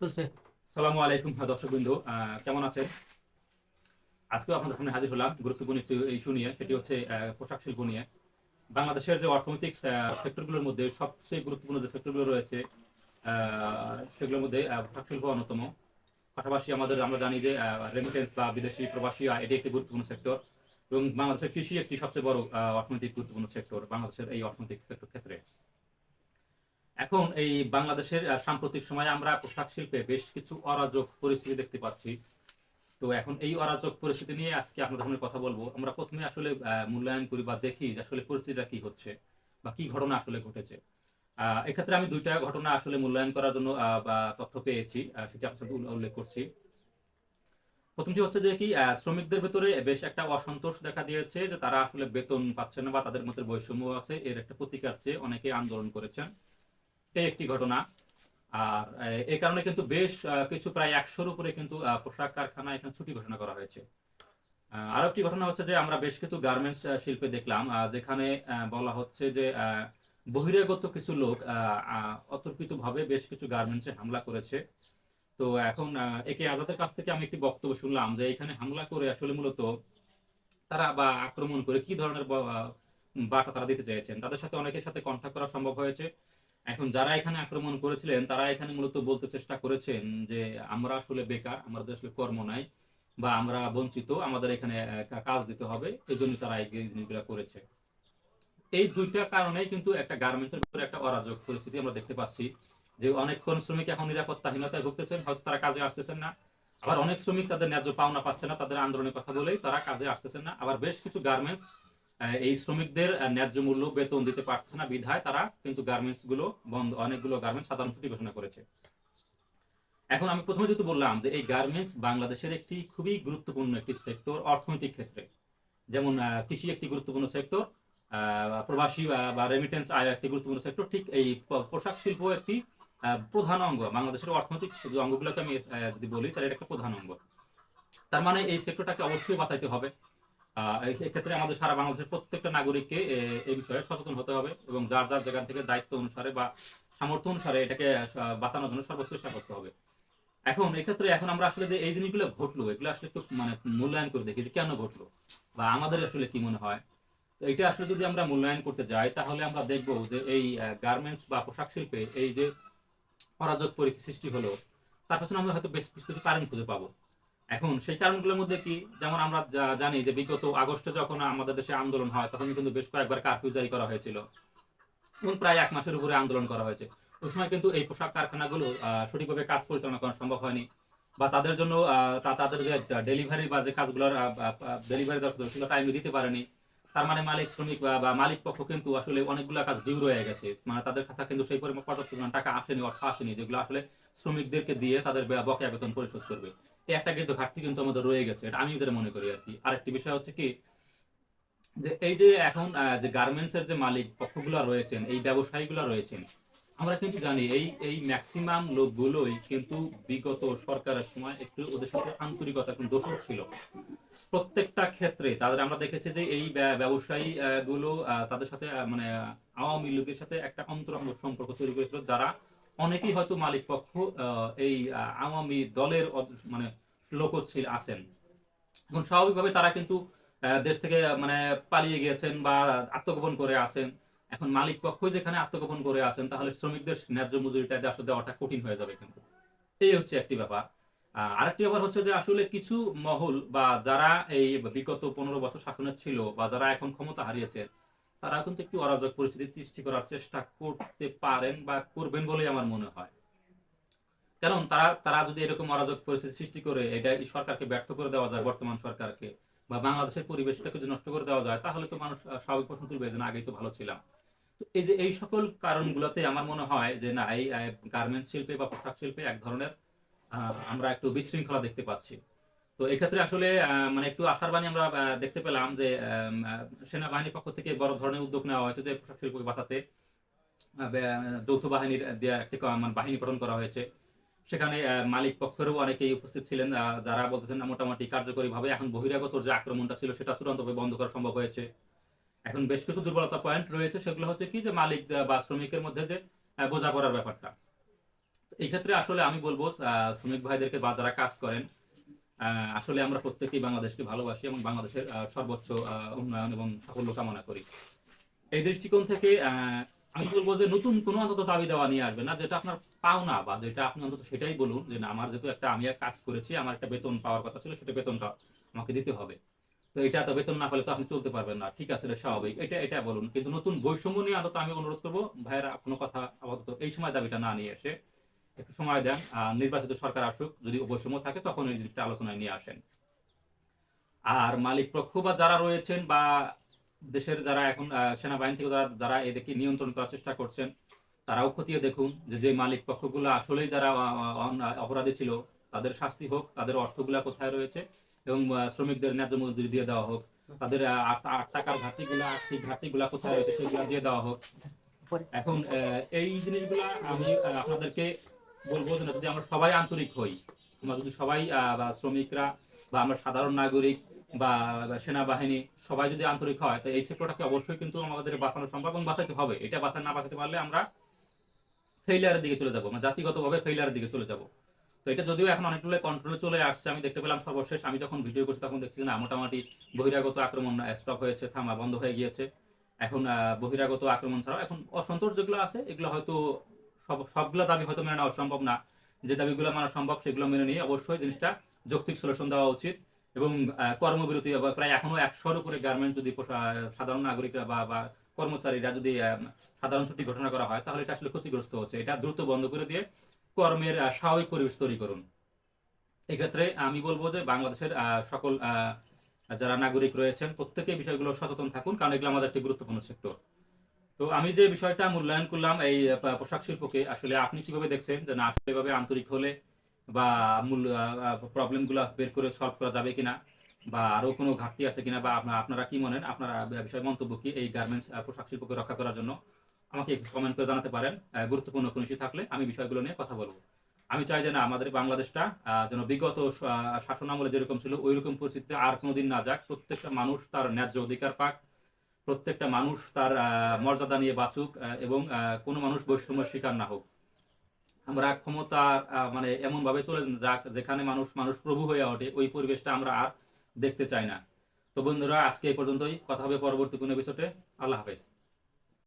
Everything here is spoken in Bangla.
চলছে। সালামু আলাইকুম দর্শক বিন্দু কেমন আছেন? আপনাদের সামনে হাজির হলাম গুরুত্বপূর্ণ একটি ইস্যু নিয়ে, সেটি হচ্ছে পোশাক শিল্প নিয়ে। বাংলাদেশের যে অর্থনৈতিক সেক্টরগুলোর মধ্যে সবচেয়ে গুরুত্বপূর্ণ যে সেক্টরগুলো রয়েছে সেগুলোর মধ্যে পোশাক শিল্প অন্যতম। পাশাপাশি আমাদের, আমরা জানি যে রেমিটেন্স বা বিদেশি প্রবাসী এটি একটি গুরুত্বপূর্ণ সেক্টর এবং বাংলাদেশের কৃষি একটি সবচেয়ে বড় অর্থনৈতিক গুরুত্বপূর্ণ সেক্টর বাংলাদেশের এই অর্থনৈতিক সেক্টর ক্ষেত্রে। এখন এই বাংলাদেশের সাম্প্রতিক সময়ে আমরা পোশাক শিল্পে বেশ কিছু অরাজক পরিস্থিতি দেখতে পাচ্ছি। তো এখন এই অরাজক পরিস্থিতি নিয়ে আজকে আপনাদের সামনে কথা বলব। আমরা প্রথমে আসলে মূল্যায়ন করি বা দেখি যে আসলে পরিস্থিতিটা কি হচ্ছে বা কি ঘটনা আসলে ঘটেছে। এক্ষেত্রে আমি দুইটা ঘটনা আসলে মূল্যায়ন করার জন্য বা তথ্য পেয়েছি সেটি আপনার উল্লেখ করছি। প্রথমটি হচ্ছে যে কি শ্রমিকদের ভেতরে বেশ একটা অসন্তোষ দেখা দিয়েছে যে তারা আসলে বেতন পাচ্ছে না বা তাদের মধ্যে বৈষম্য আছে। এর একটা প্রতিকার্যে অনেকে আন্দোলন করেছেন। একটি ঘটনা। আর এই কারণে কিন্তু বেশ কিছু প্রায় একশোর উপরে কিন্তু পোশাক কারখানা এখানে ছুটি ঘোষণা করা হয়েছে। আরও একটি ঘটনা হচ্ছে যে, আমরা বেশ কিছু গার্মেন্টস শিল্পে দেখলাম যেখানে বলা হচ্ছে যে বহিরাগত কিছু লোক অতর্কিত ভাবে বেশ কিছু গার্মেন্টসে হামলা করেছে। তো এখন একে আজাদের কাছ থেকে আমি একটি বক্তব্য শুনলাম যে, এখানে হামলা করে আসলে মূলত তারা বা আক্রমণ করে কি ধরনের বার্তা তারা দিতে চেয়েছেন? তাদের সাথে অনেকের সাথে কন্ট্যাক্ট করা সম্ভব হয়েছে। এখন যারা এখানে আক্রমণ করেছিলেন, তারা এখানে মূলত বলতে চেষ্টা করেছেন যে, আমরা আসলে বেকার, আমাদের আসলে কর্ম নাই বা আমরা বঞ্চিত, আমাদের এখানে কাজ দিতে হবে। এই জন্য তারা এই জিনিসগুলো করেছে। এই দুইটা কারণে কিন্তু একটা গার্মেন্টসের ভিতরে একটা অরাজক পরিস্থিতি আমরা দেখতে পাচ্ছি যে, অনেক শ্রমিক এখন নিরাপত্তাহীনতায় ভুগতেছেন, হয়তো তারা কাজে আসতেছেন না। আবার অনেক শ্রমিক তাদের ন্যায্য পাওনা পাচ্ছে না, তাদের আন্দোলনের কথা বলেই তারা কাজে আসতেছেন না। আবার বেশ কিছু গার্মেন্টস এই শ্রমিকদের ন্যায্য মূল্য বেতন দিতে পারছে না বিধায় তারা কিন্তু গার্মেন্টসগুলো বন্ধ, অনেকগুলো গার্মেন্টস সাধারণ ছুটি ঘোষণা করেছে। এখন আমি প্রথমে যেহেতু বললাম যে এই গার্মেন্টস বাংলাদেশের একটি খুবই গুরুত্বপূর্ণ একটি সেক্টর অর্থনৈতিক ক্ষেত্রে। যেমন কৃষি একটি গুরুত্বপূর্ণ সেক্টর প্রবাসী বা- রেমিটেন্স আয় একটি গুরুত্বপূর্ণ সেক্টর। ঠিক এই পোশাক শিল্প একটি প্রধান অঙ্গ। বাংলাদেশের অর্থনৈতিক অঙ্গগুলোকে আমি যদি বলি, তাহলে এটা একটা প্রধান অঙ্গ। তার মানে এই সেক্টরটাকে অবশ্যই বাঁচাইতে হবে। এক্ষেত্রে আমাদের সারা বাংলাদেশের প্রত্যেকটা নাগরিককে এই বিষয়ে সচেতন হতে হবে এবং যার যার জায়গা থেকে দায়িত্ব অনুসারে বা সামর্থ্য অনুসারে এটাকে বাঁচানোর জন্য সর্বোচ্চ চেষ্টা করতে হবে। এখন এক্ষেত্রে এখন আমরা আসলে যে এই জিনিসগুলো ঘটলো, এগুলো আসলে একটু মানে মূল্যায়ন করে দেখি যে কেন ঘটলো বা আমাদের আসলে কি মনে হয়। তো এটা আসলে যদি আমরা মূল্যায়ন করতে যাই, তাহলে আমরা দেখব যে এই গার্মেন্টস বা পোশাক শিল্পে এই যে অরাজক পরিস্থিতি সৃষ্টি হলো, তার পেছনে আমরা হয়তো বেশ কিছু কারণ খুঁজে পাবো। এখন সেই কারণগুলোর মধ্যে কি? যেমন আমরা জানি যে বিগত আগস্টে যখন আমাদের দেশে আন্দোলন হয়, তখন কিন্তু বেশ কয়েকবার কারফিউ জারি করা হয়েছিল। এবং প্রায় এক মাসের উপরে আন্দোলন করা হয়েছে। ওই সময় কিন্তু এই পোশাক কারখানাগুলো সঠিকভাবে কাজ পরিচালনা করা সম্ভব হয়নি বা তাদের জন্য তাদের যে ডেলিভারি বা যে কাজগুলোর ডেলিভারি দরকার সেগুলো টাইমে দিতে পারেনি। তার মানে মালিক, শ্রমিক বা মালিক পক্ষ কিন্তু আসলে অনেকগুলো কাজ ডিউ রয়ে গেছে। মানে তাদের খাতা কিন্তু সেই পরিমাণ পর্যাপ্ত টাকা আসেনি, অর্থ আসেনি, যেগুলো আসলে শ্রমিকদেরকে দিয়ে তাদের বকেয়া বেতন পরিশোধ করবে। একটা কিন্তু ঘাটতি কিন্তু আমাদের রয়ে গেছে, এটা আমি ওদের মনে করি আর কি। আরেকটি বিষয় হচ্ছে কি, যে এই যে এখন যে গার্মেন্টস এর যে মালিক পক্ষগুলো রয়েছেন, এই ব্যবসায়ীগুলো রয়েছেন, আমরা কিন্তু জানি এই এই ম্যাক্সিমাম লোকগুলোই কিন্তু বিগত সরকারের সময় একটু ওদের সাথে আন্তরিকতা একটু দোষক ছিল। প্রত্যেকটা ক্ষেত্রে তাদের আমরা দেখেছি যে এই ব্যবসায়ী গুলো তাদের সাথে মানে আওয়ামী লীগের সাথে একটা অন্তরঙ্গ সম্পর্ক তৈরি করেছিল, যারা অনেকেই হয়তো মালিক পক্ষ এই আওয়ামী দলের মানে লোক ছিল আছেন। এখন স্বাভাবিকভাবে তারা কিন্তু দেশ থেকে মানে পালিয়ে গিয়েছেন বা আত্মগোপন করে আছেন। এখন মালিক পক্ষ যেখানে আত্মগোপন করে আছেন, তাহলে শ্রমিকদের ন্যায্য মজুরিটা আসলে দেওয়াটা কঠিন হয়ে যাবে কিন্তু। এই হচ্ছে একটি ব্যাপার। আরেকটি ব্যাপার হচ্ছে যে আসলে কিছু মহল বা যারা এই বিগত পনেরো বছর শাসনের ছিল বা যারা এখন ক্ষমতা হারিয়েছে তারা কিন্তু একটি অরাজক পরিস্থিতি সৃষ্টি করার চেষ্টা করতে পারেন বা করবেন বলেই আমার মনে হয়। কারণ তারা তারা যদি এরকম অরাজক পরিস্থিতি সৃষ্টি করে, এটা সরকারকে ব্যর্থ করে দেওয়া যায়, বর্তমান সরকারকে, বা বাংলাদেশের পরিবেশটাকে যদি নষ্ট করে দেওয়া যায়, তাহলে তো মানুষ স্বাভাবিক প্রশ্ন তুলবে যে আগেই তো ভালো ছিলাম। তো এই যে, এই সকল কারণগুলোতে আমার মনে হয় যে না, এই গার্মেন্টস শিল্পে বা পোশাক শিল্পে এক ধরনের আমরা একটু বিশৃঙ্খলা দেখতে পাচ্ছি। তো এক্ষেত্রে আসলে মানে একটু আশার বাণী আমরা দেখতে পেলাম যে সেনাবাহিনীর পক্ষ থেকে বড় ধরনের উদ্যোগ নেওয়া হয়েছে যে পোশাক শিল্পকে বাঁচাতে যৌথ বাহিনীর দেয়া একটি মানে বাহিনী গঠন করা হয়েছে। সেখানে মালিক পক্ষেরও অনেকেই উপস্থিত ছিলেন যারা বলতেছেন মোটামুটি কার্যকরী ভাবে এখন বহিরাগত যে আক্রমণটা ছিল সেটা চূড়ান্তভাবে বন্ধ করা সম্ভব হয়েছে। এখন বেশ কিছু দুর্বলতা পয়েন্ট রয়েছে, সেগুলো হচ্ছে কি যে মালিক বা শ্রমিকের মধ্যে যে বোঝাপড়ার ব্যাপারটা। এই ক্ষেত্রে আসলে আমি বলব শ্রমিক ভাইদেরকে বা যারা কাজ করেন আসলে আমরা প্রত্যেকেই বাংলাদেশকে ভালোবাসি এবং বাংলাদেশের সর্বোচ্চ উন্নয়ন এবং সাফল্য কামনা করি। এই দৃষ্টিকোণ থেকে আমি বলব যে নতুন কোনো অন্তত দাবি দেওয়া নিয়ে আসবে না, যেটা আপনার পাওনা বা যেটা আপনি অন্তত সেটাই বলুন যে না, আমার যেহেতু একটা, আমি কাজ করেছি, আমার একটা বেতন পাওয়ার কথা ছিল, সেটা বেতনটা আমাকে দিতে হবে। তো এটা তো বেতন না পেলে তো আপনি চলতে পারবেন না। ঠিক আছে, এটা স্বাভাবিক। এটা এটা বলুন। কিন্তু নতুন বৈষম্য নিয়ে অন্তত আমি অনুরোধ করব, ভাইয়েরা কোনো কথা আপাতত এই সময় দাবিটা না নিয়ে এসে একটু সময় দেন। নির্বাচিত সরকার আসুক, যদি বৈষম্য থাকে, তখন এই জিনিসটা আলোচনায় নিয়ে আসেন। আর মালিক পক্ষ বা যারা রয়েছেন বা দেশের যারা এখন সেনাবাহিনী থেকে যারা যারা এদেরকে নিয়ন্ত্রণ করার চেষ্টা করছেন, তারাও খতিয়ে দেখুন যে যে মালিক পক্ষগুলো আসলেই যারা অপরাধী ছিল, তাদের শাস্তি হোক, তাদের অর্থগুলা কোথায় রয়েছে এবং শ্রমিকদের ন্যায্য মজুরি দিয়ে দেওয়া হোক, তাদের আট টাকার ঘাটতিগুলা, আর্থিক ঘাটতিগুলা কোথায় রয়েছে, সেগুলো দিয়ে দেওয়া হোক। এখন এই জিনিসগুলা আমি আপনাদেরকে বলব যদি আমরা সবাই আন্তরিক হই আমরা যদি সবাই বা শ্রমিকরা, বা আমরা সাধারণ নাগরিক, বা সেনাবাহিনী, সবাই যদি আন্তরিক হয়, তো এই সেক্টরটাকে অবশ্যই কিন্তু আমাদের বাঁচানো সম্ভব এবং বাঁচাতে হবে। এটা বাঁচা না বাঁচাতে পারলে আমরা ফেইলিয়ারের দিকে চলে যাব মানে জাতিগতভাবে ফেইলিয়ারের দিকে চলে যাব। তো এটা যদিও এখন অনেকগুলো কন্ট্রোলে চলে আসছে, আমি দেখতে পেলাম সর্বশেষ, আমি যখন ভিডিও করছি তখন দেখছি না, মোটামুটি বহিরাগত আক্রমণ স্টপ হয়েছে, থামা বন্ধ হয়ে গিয়েছে। এখন বহিরাগত আক্রমণ ছাড়াও এখন অসন্তোষ যেগুলো আছে, এগুলো হয়তো সবগুলো দাবি হয়তো মেনে নেওয়া সম্ভব না। যে দাবিগুলো মানা সম্ভব, সেগুলো মেনে নিয়ে অবশ্যই জিনিসটা যৌক্তিক সলিউশন দেওয়া উচিত এবং কর্মবিরতি প্রায় এখনও একশোর উপরে গার্মেন্ট যদি সাধারণ নাগরিকরা বা বা কর্মচারীরা যদি সাধারণ ছুটি ঘোষণা করা হয়, তাহলে এটা আসলে ক্ষতিগ্রস্ত হচ্ছে। এটা দ্রুত বন্ধ করে দিয়ে কর্মের স্বাভাবিক পরিবেশ তৈরি করুন। এক্ষেত্রে আমি বলব যে বাংলাদেশের সকল যারা নাগরিক রয়েছেন, প্রত্যেকে বিষয়গুলো সচেতন থাকুন, কারণ এগুলো আমাদের একটি গুরুত্বপূর্ণ সেক্টর। তো আমি যে বিষয়টা মূল্যায়ন করলাম এই পোশাক শিল্পকে, আসলে আপনি কীভাবে দেখছেন যে না, আসলে এভাবে আন্তরিক হলে বা মূল প্রবলেমগুলো বের করে সলভ করা যাবে কিনা বা আরও কোনো ঘাটতি আছে কিনা বা আপনারা আপনারা কি মনেন? আপনারা বিষয় মন্তব্য কি এই গার্মেন্টস পোশাক শিল্পকে রক্ষা করার জন্য? আমাকে কমেন্ট করে জানাতে পারেন। গুরুত্বপূর্ণ কোনো ইস্যু থাকলে আমি বিষয়গুলো নিয়ে কথা বলব। আমি চাই যে না, আমাদের বাংলাদেশটা যেন বিগত শাসন আমলে যেরকম ছিল ওই রকম পরিস্থিতিতে আর কোনোদিন না যাক, প্রত্যেকটা মানুষ তার ন্যায্য অধিকার পাক প্রত্যেকটা মানুষ তার মর্যাদা নিয়ে বাঁচুক এবং কোনো মানুষ বৈষম্য শিকার না হোক। আমরা ক্ষমতা মানে এমন ভাবে চলে যাক যেখানে মানুষ মানুষ প্রভু হয়ে ওঠে, ওই পরিবেশটা আমরা আর দেখতে চাই না। তো বন্ধুরা, আজকে এই পর্যন্তই। কথা হবে পরবর্তী কোনো এপিসোডে আল্লাহ হাফেজ।